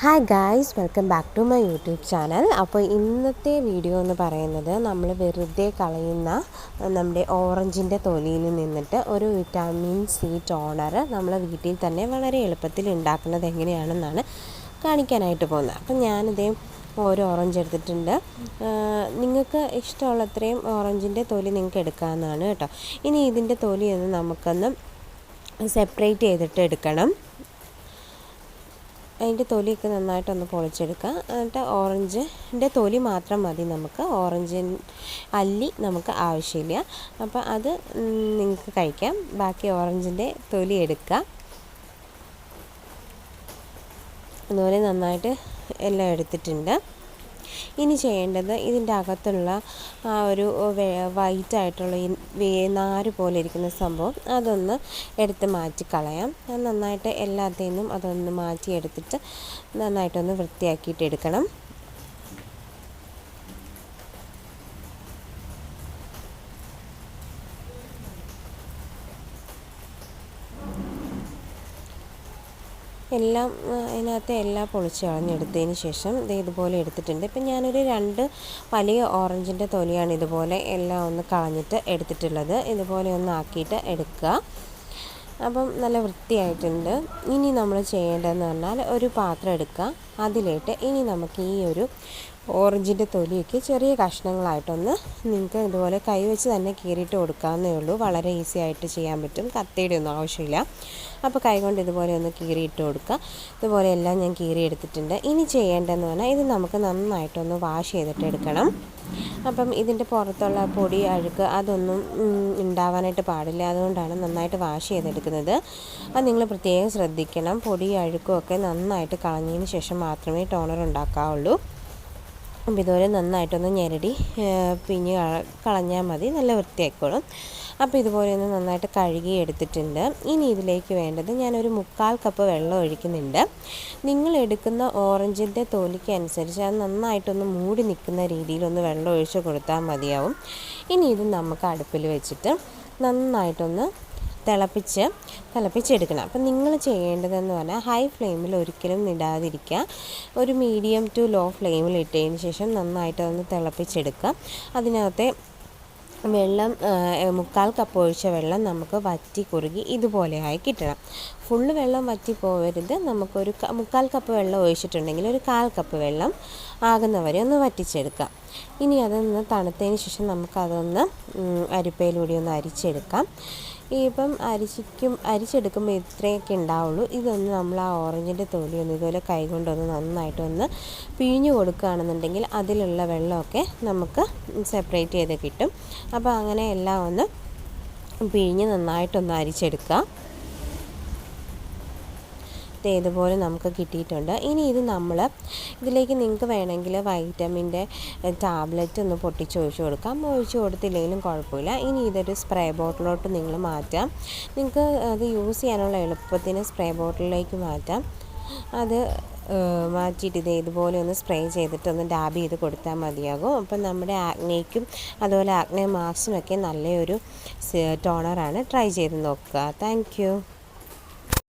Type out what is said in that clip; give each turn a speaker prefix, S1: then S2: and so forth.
S1: Hi guys welcome back to my YouTube channel അപ്പോൾ ഇന്നത്തെ video എന്ന് പറയുന്നത് നമ്മൾ വെറുതെ കളയുന്ന നമ്മുടെ ഓറഞ്ചിന്റെ തൊലിയിൽ നിന്നിട്ട് ഒരു വിറ്റാമിൻ സി ടോണർ നമ്മൾ വീട്ടിൽ തന്നെ വളരെ എളുപ്പത്തിൽ ഉണ്ടാക്കുന്നത് എങ്ങനെയാണെന്നാണ് കാണിക്കാനായിട്ട് പോകുന്നത്. അപ്പം ഞാനിതേ ഓരോ ഓറഞ്ച് എടുത്തിട്ടുണ്ട്. നിങ്ങൾക്ക് ഇഷ്ടമുള്ളത്രയും ഓറഞ്ചിന്റെ തൊലി നിങ്ങൾക്ക് എടുക്കാവുന്നതാണ് കേട്ടോ. ഇനി ഇതിന്റെ തൊലിയൊന്ന് നമുക്കൊന്ന് സെപ്പറേറ്റ് ചെയ്തിട്ട് എടുക്കണം. അതിന്റെ തൊലിയൊക്കെ നന്നായിട്ടൊന്ന് പൊളിച്ചെടുക്കുക എന്നിട്ട് ഓറഞ്ചിന്റെ തൊലി മാത്രം മതി നമുക്ക്. ഓറഞ്ചിൻ അല്ലി നമുക്ക് ആവശ്യമില്ല. അപ്പോൾ അത് നിങ്ങൾക്ക് കഴിക്കാം. ബാക്കി ഓറഞ്ചിന്റെ തൊലി എടുക്കുക അതുപോലെ നന്നായിട്ട് എല്ലാം എടുത്തിട്ടുണ്ട്. ഇനി ചെയ്യേണ്ടത് ഇതിന്റെ അകത്തുള്ള ആ ഒരു വൈറ്റ് ആയിട്ടുള്ള നാര് പോലെ ഇരിക്കുന്ന സംഭവം അതൊന്ന് എടുത്ത് മാറ്റി കളയാം. നന്നായിട്ട് എല്ലാത്തിൽ നിന്നും അതൊന്ന് മാറ്റിയെടുത്തിട്ട് നന്നായിട്ടൊന്ന് വൃത്തിയാക്കിയിട്ട് എടുക്കണം. എല്ലാം അതിനകത്ത് എല്ലാം പൊളിച്ച് കളഞ്ഞെടുത്തതിന് ശേഷം ഇത് ഇതുപോലെ എടുത്തിട്ടുണ്ട്. ഇപ്പം ഞാനൊരു രണ്ട് വലിയ ഓറഞ്ചിന്റെ തൊലിയാണ് ഇതുപോലെ എല്ലാം ഒന്ന് കളഞ്ഞിട്ട് എടുത്തിട്ടുള്ളത്. ഇതുപോലെ ഒന്ന് ആക്കിയിട്ട് എടുക്കുക. അപ്പം നല്ല വൃത്തിയായിട്ടുണ്ട്. ഇനി നമ്മൾ ചെയ്യേണ്ടതെന്ന് പറഞ്ഞാൽ ഒരു പാത്രം എടുക്കുക. അതിലേട്ട് ഇനി നമുക്ക് ഈ ഒരു ഓറഞ്ചിന്റെ തൊലിയൊക്കെ ചെറിയ കഷ്ണങ്ങളായിട്ടൊന്ന് നിങ്ങൾക്ക് ഇതുപോലെ കൈവച്ച് തന്നെ കീറിയിട്ട് കൊടുക്കാവുന്നേ ഉള്ളൂ. വളരെ ഈസി ആയിട്ട് ചെയ്യാൻ പറ്റും. കത്തിയുടെ ഒന്നും ആവശ്യമില്ല. അപ്പോൾ കൈകൊണ്ട് ഇതുപോലെ ഒന്ന് കീറിയിട്ട് കൊടുക്കുക. ഇതുപോലെ എല്ലാം ഞാൻ കീറി എടുത്തിട്ടുണ്ട്. ഇനി ചെയ്യേണ്ടതെന്ന് പറഞ്ഞാൽ ഇത് നമുക്ക് നന്നായിട്ടൊന്ന് വാഷ് ചെയ്തിട്ട് എടുക്കണം. അപ്പം ഇതിന്റെ പുറത്തുള്ള പൊടി അഴുക്ക് അതൊന്നും ഉണ്ടാവാനായിട്ട് പാടില്ല. അതുകൊണ്ടാണ് നന്നായിട്ട് വാഷ് ചെയ്തെടുക്കുന്നത്. അത് നിങ്ങൾ പ്രത്യേകം ശ്രദ്ധിക്കണം. പൊടി അഴുക്കും ഒക്കെ നന്നായിട്ട് കളഞ്ഞതിന് ശേഷം മാത്രമേ ടോണർ ഉണ്ടാക്കാവുള്ളൂ. അപ്പം ഇതുപോലെ നന്നായിട്ടൊന്ന് ഞെരടി പിഞ്ഞ് കളഞ്ഞാൽ മതി നല്ല വൃത്തിയായിക്കോളും. അപ്പോൾ ഇതുപോലെ ഒന്ന് നന്നായിട്ട് കഴുകി എടുത്തിട്ടുണ്ട്. ഇനി ഇതിലേക്ക് വേണ്ടത് ഞാനൊരു മുക്കാൽ കപ്പ് വെള്ളം ഒഴിക്കുന്നുണ്ട്. നിങ്ങൾ എടുക്കുന്ന ഓറഞ്ചിന്റെ തോലിക്ക് അനുസരിച്ച് അത് നന്നായിട്ടൊന്ന് മൂടി നിൽക്കുന്ന രീതിയിലൊന്ന് വെള്ളം ഒഴിച്ച് കൊടുത്താൽ മതിയാവും. ഇനി ഇത് നമുക്ക് അടുപ്പിൽ വെച്ചിട്ട് നന്നായിട്ടൊന്ന് തിളപ്പിച്ച് തിളപ്പിച്ചെടുക്കണം. അപ്പം നിങ്ങൾ ചെയ്യേണ്ടതെന്ന് പറഞ്ഞാൽ ഹൈ ഫ്ലെയിമിൽ ഒരിക്കലും ഇടാതിരിക്കുക. ഒരു മീഡിയം ടു ലോ ഫ്ലെയിമിൽ ഇട്ടതിന് ശേഷം നന്നായിട്ട് ഒന്ന് തിളപ്പിച്ചെടുക്കുക. അതിനകത്തെ വെള്ളം മുക്കാൽ കപ്പ് ഒഴിച്ച വെള്ളം നമുക്ക് വറ്റി കുറുകി ഇതുപോലെയായി കിട്ടണം. ഫുള്ള് വെള്ളം വറ്റി പോകരുത് നമുക്കൊരു മുക്കാൽ കപ്പ് വെള്ളം ഒഴിച്ചിട്ടുണ്ടെങ്കിൽ ഒരു കാൽ കപ്പ് വെള്ളം ആകുന്നവരെ ഒന്ന് വറ്റിച്ചെടുക്കാം. ഇനി അതൊന്ന് തണുത്തതിന് ശേഷം നമുക്കതൊന്ന് അരിപ്പയിലൂടെ ഒന്ന് അരിച്ചെടുക്കാം. ഇപ്പം അരിച്ചിക്കും അരിച്ചെടുക്കുമ്പോൾ ഇത്രയൊക്കെ ഉണ്ടാവുള്ളൂ. ഇതൊന്ന് നമ്മൾ ആ ഓറഞ്ചിന്റെ തൊലി ഒന്ന് ഇതുപോലെ കൈകൊണ്ടൊന്ന് നന്നായിട്ടൊന്ന് പിഴിഞ്ഞു കൊടുക്കുകയാണെന്നുണ്ടെങ്കിൽ അതിലുള്ള വെള്ളമൊക്കെ നമുക്ക് സെപ്പറേറ്റ് ചെയ്ത് കിട്ടും. അപ്പോൾ അങ്ങനെ എല്ലാം ഒന്ന് പിഴിഞ്ഞ് നന്നായിട്ടൊന്ന് അരിച്ചെടുക്കുക ഇതുപോലെ നമുക്ക് കിട്ടിയിട്ടുണ്ട്. ഇനി ഇത് നമ്മൾ ഇതിലേക്ക് നിങ്ങൾക്ക് വേണമെങ്കിൽ വൈറ്റമിന്റെ ടാബ്ലറ്റ് ഒന്ന് പൊട്ടിച്ച് ഒഴിച്ചു കൊടുക്കാം. ഒഴിച്ചു കൊടുത്തില്ലെങ്കിലും കുഴപ്പമില്ല. ഇനി ഇതൊരു സ്പ്രേ ബോട്ടിലോട്ട് നിങ്ങൾ മാറ്റാം. നിങ്ങൾക്ക് അത് യൂസ് ചെയ്യാനുള്ള എളുപ്പത്തിന് സ്പ്രേ ബോട്ടിലേക്ക് മാറ്റാം. അത് മാറ്റിയിട്ട് ഇത് ഇതുപോലെ ഒന്ന് സ്പ്രേ ചെയ്തിട്ട് ഒന്ന് ഡാബ് ചെയ്ത് കൊടുത്താൽ മതിയാകും. അപ്പം നമ്മുടെ ആഗ്നയ്ക്കും അതുപോലെ ആഗ്നേ മാർക്സിനൊക്കെ നല്ലൊരു ടോണറാണ്. ട്രൈ ചെയ്ത് നോക്കുക. താങ്ക്